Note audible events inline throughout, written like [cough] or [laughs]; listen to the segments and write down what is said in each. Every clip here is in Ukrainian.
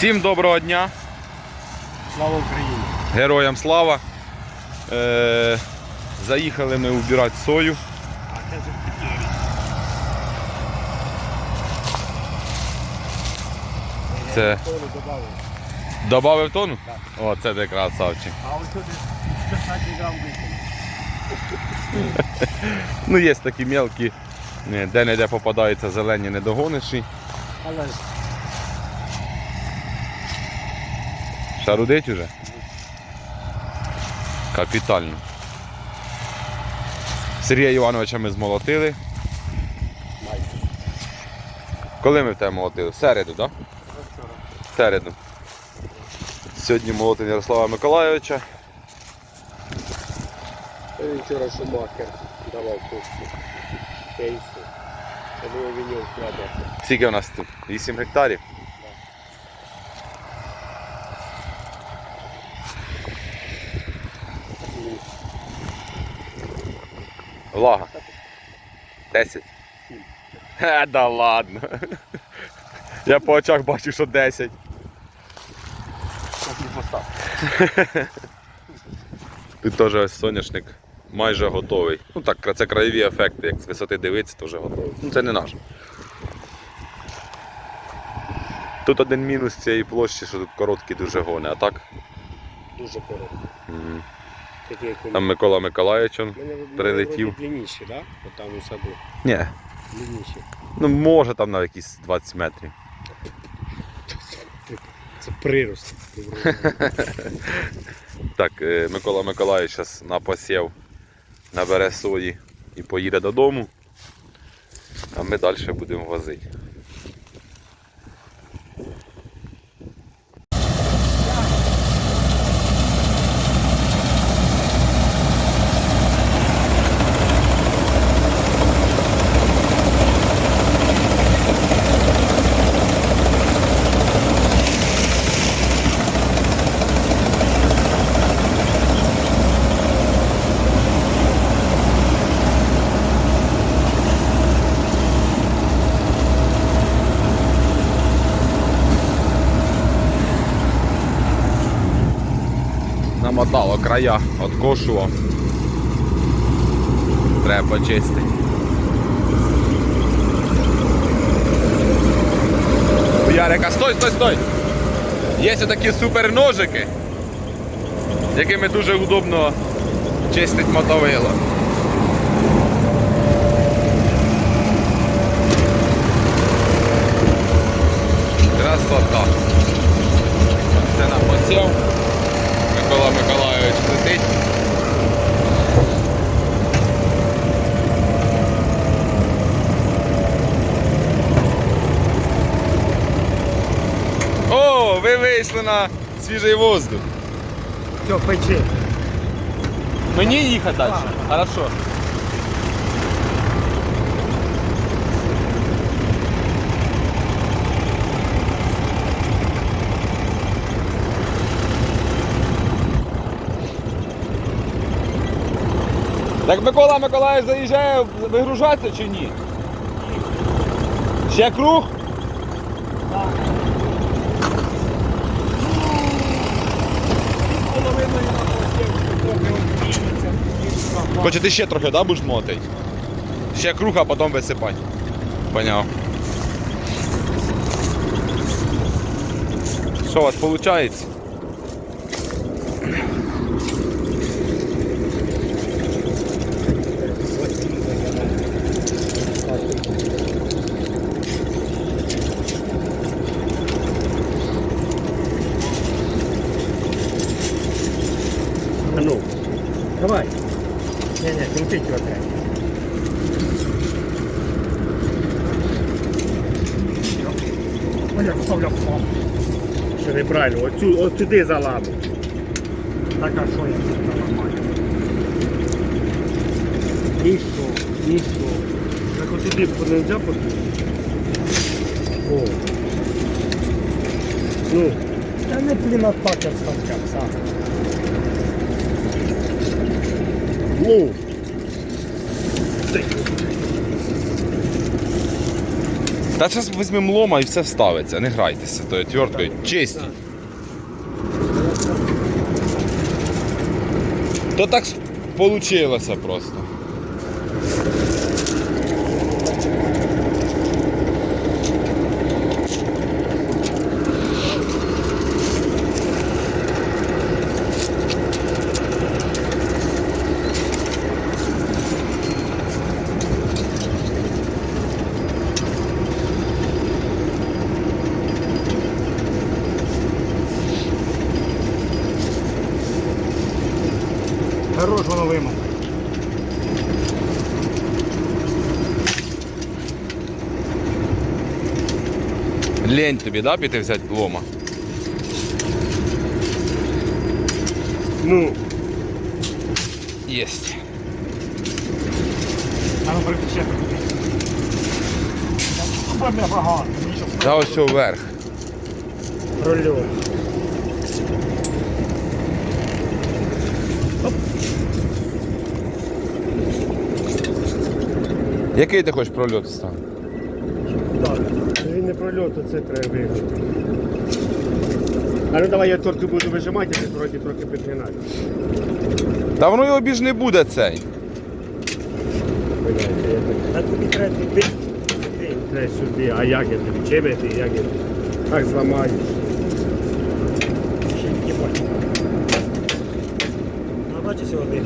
Всім доброго дня, Слава Україні! героям слава. Е, заїхали ми убирати сою. Це додав тону? Так. О, це ти красавчик. А ось сюди 15 грам. Ну, є такі мелкі, е, де-не-де попадаються зелені недогониші. Але Шарудить уже? Капітально. Сергія Івановича ми змолотили. Коли ми в тебе молотили? В середу, так? В середу. Сьогодні молотим Ярослава Миколайовича. Він вчора шумахер давав кошти. Кейси. Скільки у нас тут? 8 гектарів? Влага. 10. Сім. Е, да ладно. Я по очах бачу, що 10. Так. Тут теж ось соняшник майже готовий. Ну так, це краєві ефекти, як з висоти дивитися, то вже готовий. Ну це не наш. Тут один мінус цієї площі, що тут короткі дуже гони, а так. Дуже коротко. м, Такі, як у Там Микола Миколаївич. он. мене прилетів. длинніші, так? От там у саду. Ні. Длинніші. Ну може там на якісь 20 метрів. Це прирост. Так, е, Микола Миколаївич зараз на посів набере сої і поїде додому. А ми далі будемо возити. Края, откошував. Треба почистити. Ярика, стой, стой, стой! Є такі супер ножики, якими дуже удобно чистить мотовило. Красота. Це на посів. Микола Миколайович летить. О, ви вийшли на свіжий воздух. Все, печи. Мені їхати далі. Хорошо. Так Микола Миколаївич заїжджає вигружатися чи ні? Ще круг? Половиною на посів, трохи відміниться. Хоче ти ще трохи, да, будеш мотати? Ще круг, а потім висипати. Поняв. Що у вас виходить? А ну, давай. Не-не, крутить його треба. Оля, вставляв палку. Що оцю, от туди заламу. Так, а що я тут нормально? І що? І що? Так от туди не можна подивитися? О. Ну. Та не блін, а так сам. Ну. Та зараз візьмемо лома і все вставиться, не грайтеся тою твердкою. Чисті. То так вийшло просто. Хорош воно вимов. Лень тобі, да, піти взяти лома? Ну, Єсть. а ну прикричай. Та ось вверх. Прольот. Який ти хочеш прольот стан? Так, він не прольот, то це треба вигнути. А ну давай я торти буду вижимати, а ти вроді трохи підгинати. Та воно його більш не буде цей. А тобі треба туди. Туди. Треба сюди. А як я тобі? Чебети, як я тобі? Так зламаю. Ще не бачу. А бачиш один.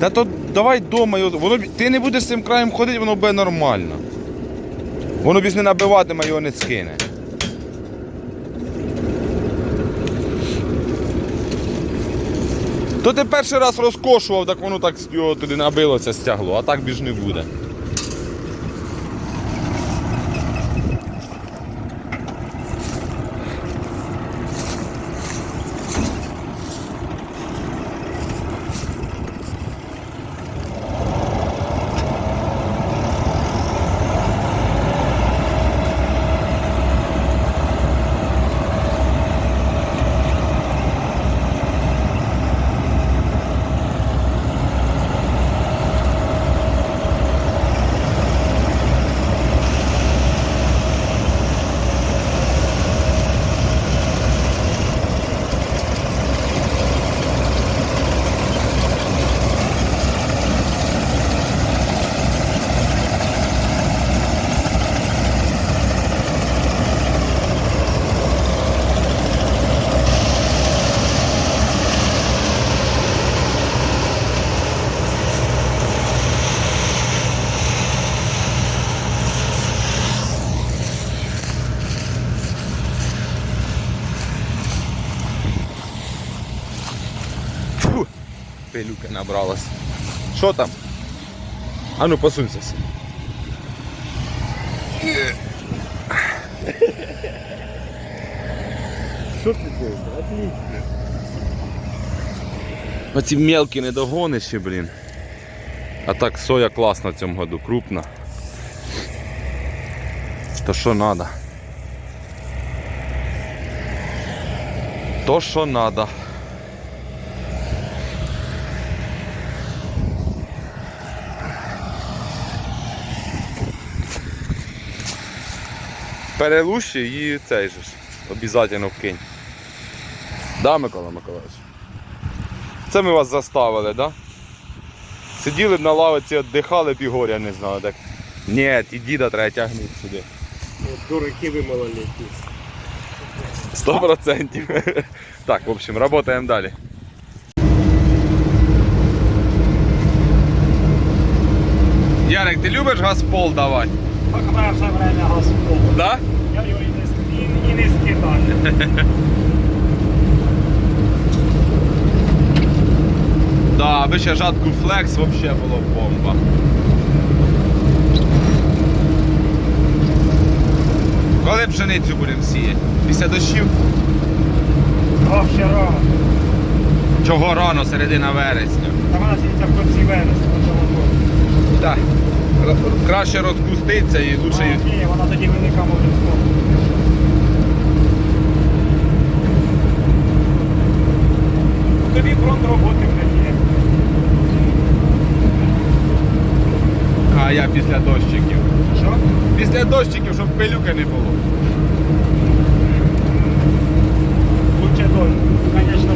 Та то давай дома. Воно ти не будеш з цим краєм ходити, воно буде нормально. Воно більш не набиватиме, його не скине. То ти перший раз розкошував, так воно так його туди набилося, стягло, а так більш не буде. Пилюка. Що там? А ну посунься. Що ти? Отлично. Оці мелкі не догониш блін. А так соя класна в цьому году, крупна. То що надо. То що надо. Перелущи і цей же ж. Обязательно вкинь. Да, Микола Миколаївич? Це ми вас заставили, да? Сиділи б на лавиці, віддихали б і горя не знали. Так. Ні, і діда треба тягнути сюди. Дураки ви. Сто процентів. [laughs] Так, в общем, работаем далі. Ярик, ти любиш газпол давати? Пока все время Господь. Да? Я його і не, скидаю. [laughs] Да, аби ще жатку флекс вообще було бомба. Коли пшеницю будемо сіяти? Після дощів? Вообще рано. Чого рано, середина вересня? Та вона сидиться в кінці вересня. на. Так. Краще розпуститься і лучше. Ні, вона тоді велика може бути. Тобі фронт роботи вже є. А я після дощиків. Що? після дощиків, щоб пилюки не було. Лучше дощ. Звісно.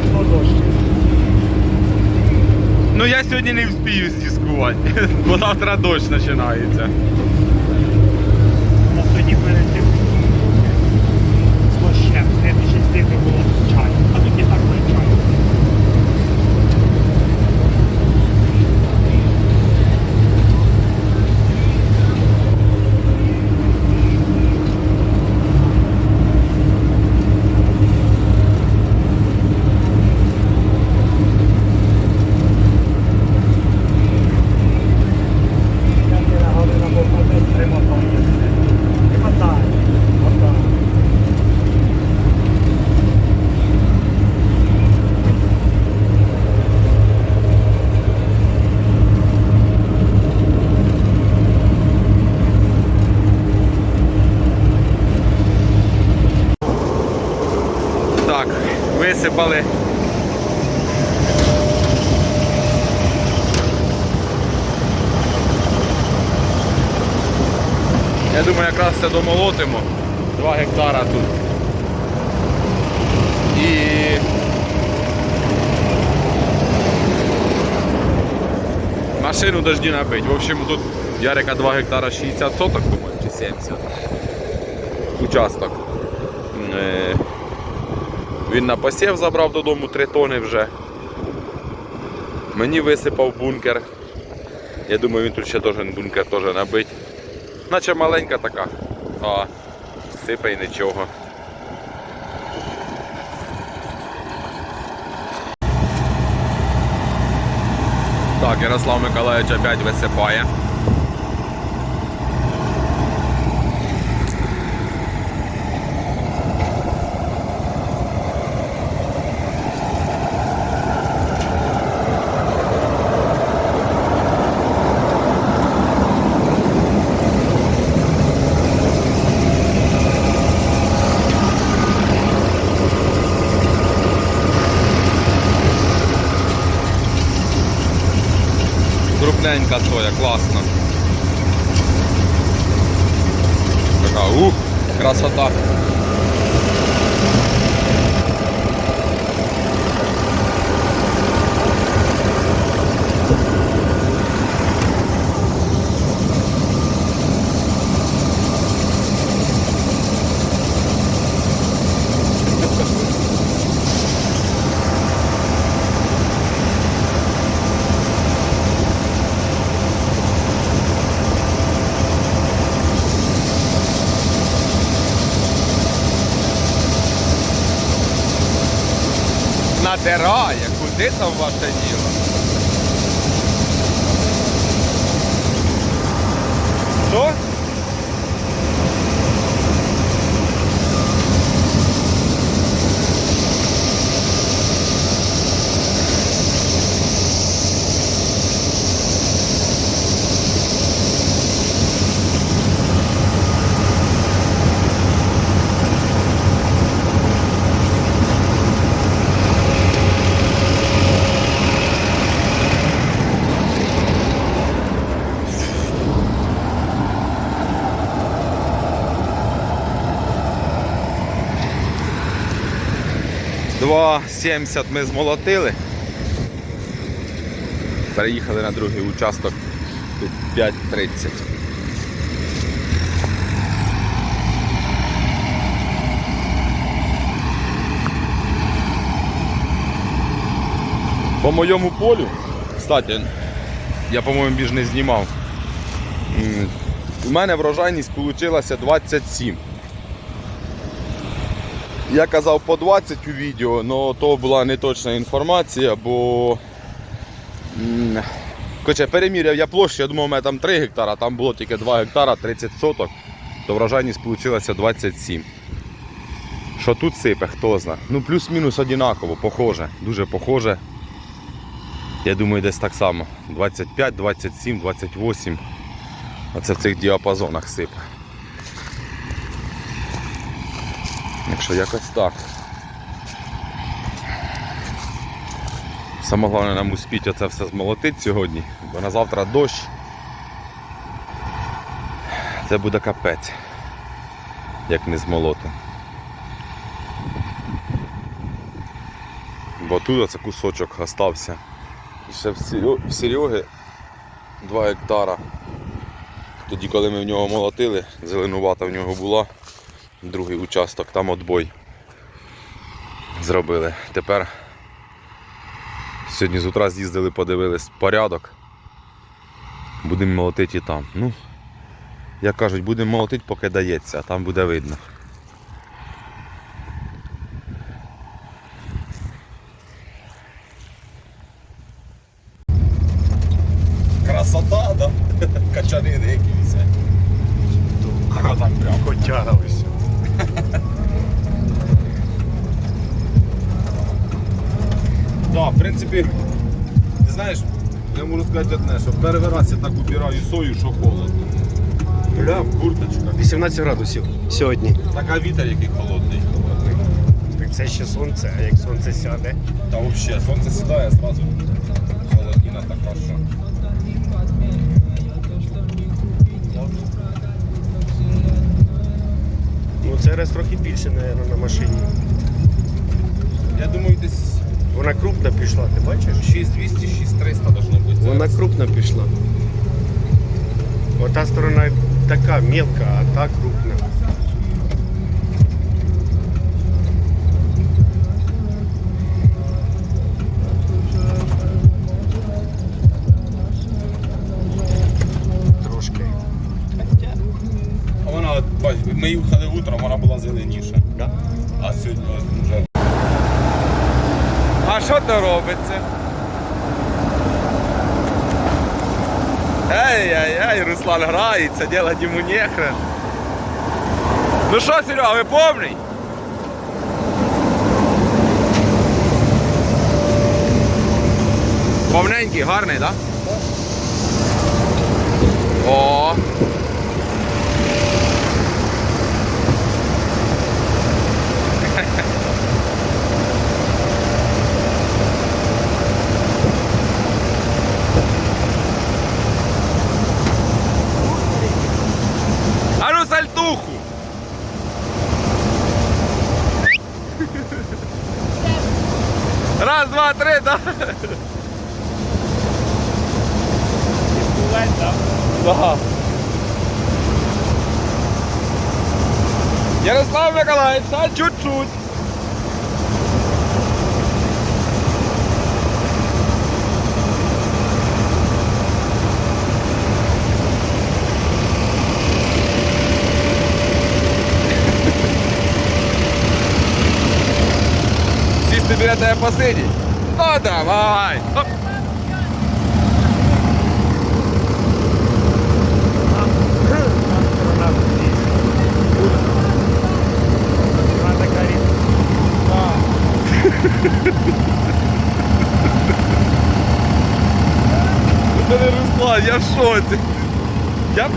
Ну я сьогодні не вспію зіскувати, [laughs] бо завтра дощ починається. У нас тоді перед тим з дощем. Не більше стільки було чай. А тут і так не чай. Я не нагадую на походу, треба поїхати. Не хватає. Хватає. Так, висипали. Я думаю, якраз це домолотимо. 2 гектара тут. І машину дожді набить. В общем, тут Ярика 2 гектара 60 соток, по-моєму, чи 70. Участок. Він на посів забрав додому 3 тони вже. Мені висипав бункер. Я думаю, він тут ще должен бункер теж набити. Наче маленька така, а сипе й нічого. Так, Ярослав Миколаївич опять висипає. Praça da красота. Натирає, куди там ваше діло? Що? Два 70 ми змолотили. Переїхали на другий участок. Тут 5.30. По моєму полю, кстати, я, по-моєму, більш не знімав. У мене врожайність вийшла 27. Я казав по 20 у відео, але то була не точна інформація, бо Короче, переміряв я площу, я думав, у мене там 3 гектара, там було тільки 2 гектара, 30 соток, то врожайність вийшла 27. Що тут сипе, хто знає. Ну плюс-мінус однаково, похоже, дуже похоже. Я думаю, десь так само. 25, 27, 28. Оце в цих діапазонах сипе. Якщо якось так. Саме головне нам успіти оце все змолотити сьогодні, бо на завтра дощ. Це буде капець, як не змолоти. Бо тут оце кусочок остався. І ще в Сереги 2 гектара. Тоді, коли ми в нього молотили, зеленувата в нього була, другий участок, там отбой зробили. Тепер сьогодні з утра з'їздили, подивились порядок. Будемо молотити і там. Ну, як кажуть, будемо молотити, поки дається, а там буде видно. Красота, да? Качанини якісь. А там прям. Котяга ось. Да, в принципі, ти знаєш, я можу сказати одне, що перший так убираю сою, що холодно. Бля, в курточках. 18 градусів сьогодні. Така вітер, який холодний. Так це ще сонце, а як сонце сяде. Та взагалі, сонце сідає, зразу холодніна така, що. Ну це раз трохи більше, мабуть, на машині. Я думаю, десь Вона крупна пішла, ти бачиш? 6200, 6300 должно бути. Вона крупна пішла. Ота сторона така мелка, а та крупна. Трошки. А Вона, от, бач, ми їхали утром, вона була зеленіша. Да? А сьогодні вже. А що то робиться? Ай-яй-яй, Руслан грається, делать йому нехрен. Ну що, Серега, ви повний? Повненький, гарний, так? Да? О! два, три, да? Да. Ярослав Миколаївич, а чуть-чуть. Сісти біля тебе посидіть. Ну давай. Оп. Сторона Вона така рівна. Це не Руслан, я в шоці. Я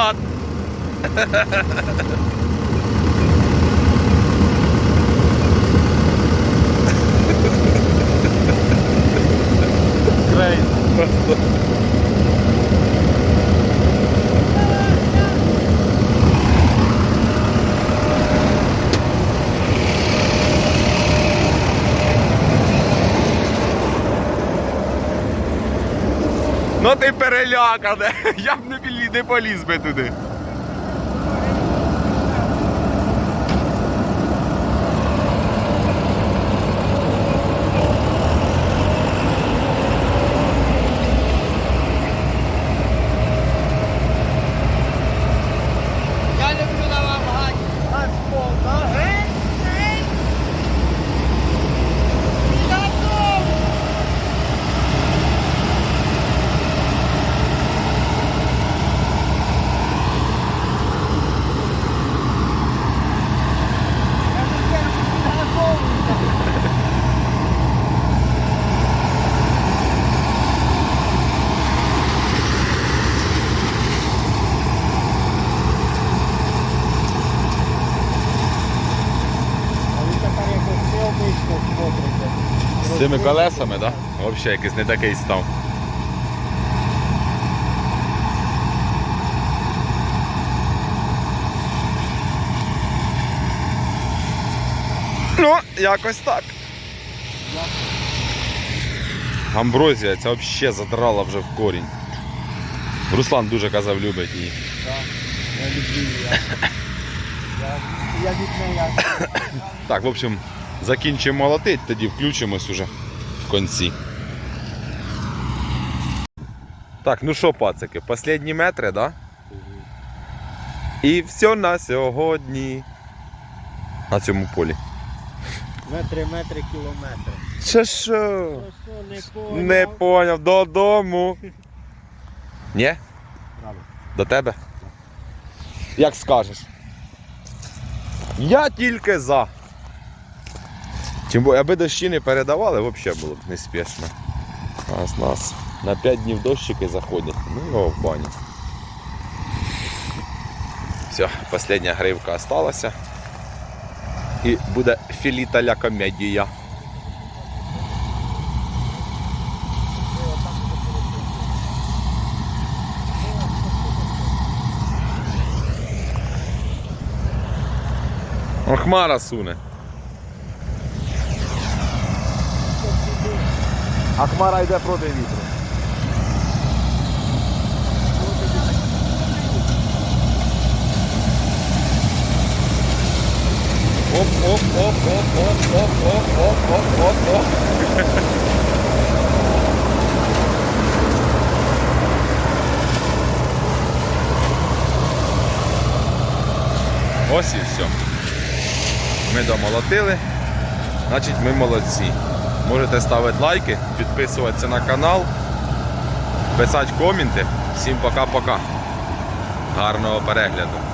назад. Ну ти перелякане. [laughs] Я б не, білі- не поліз би туди. Я люблю наламати асфальт, а? Цими колесами, так? Да? Взагалі якийсь не такий став. Ну, якось так. Амброзія, це взагалі задрала вже в корінь. Руслан дуже казав, любить її. Я люблю її. Я, я від неї. Так, в общем, закінчимо молотить, тоді включимось уже в кінці. Так, ну що, пацики, останні метри, да? І все на сьогодні. На цьому полі. Метри, метри, кілометри. Що що? Не поняв? Не поняв, додому. [laughs] Ні? До тебе? Як скажеш. Я тільки за. Тим бо, аби дощі не передавали, взагалі було б неспішно. Нас, нас на 5 днів дощики заходять. Ну його в баню. Все, остання гривка осталася. І буде філіта ля комедія. Хмара суне. А хмара йде проти вітру. Оп, оп, оп, оп, оп, оп, оп, оп, оп, оп, оп. Ось і все. Ми домолотили, значить ми молодці. Можете ставити лайки, підписуватися на канал, писати коменти. Всім пока-пока. Гарного перегляду.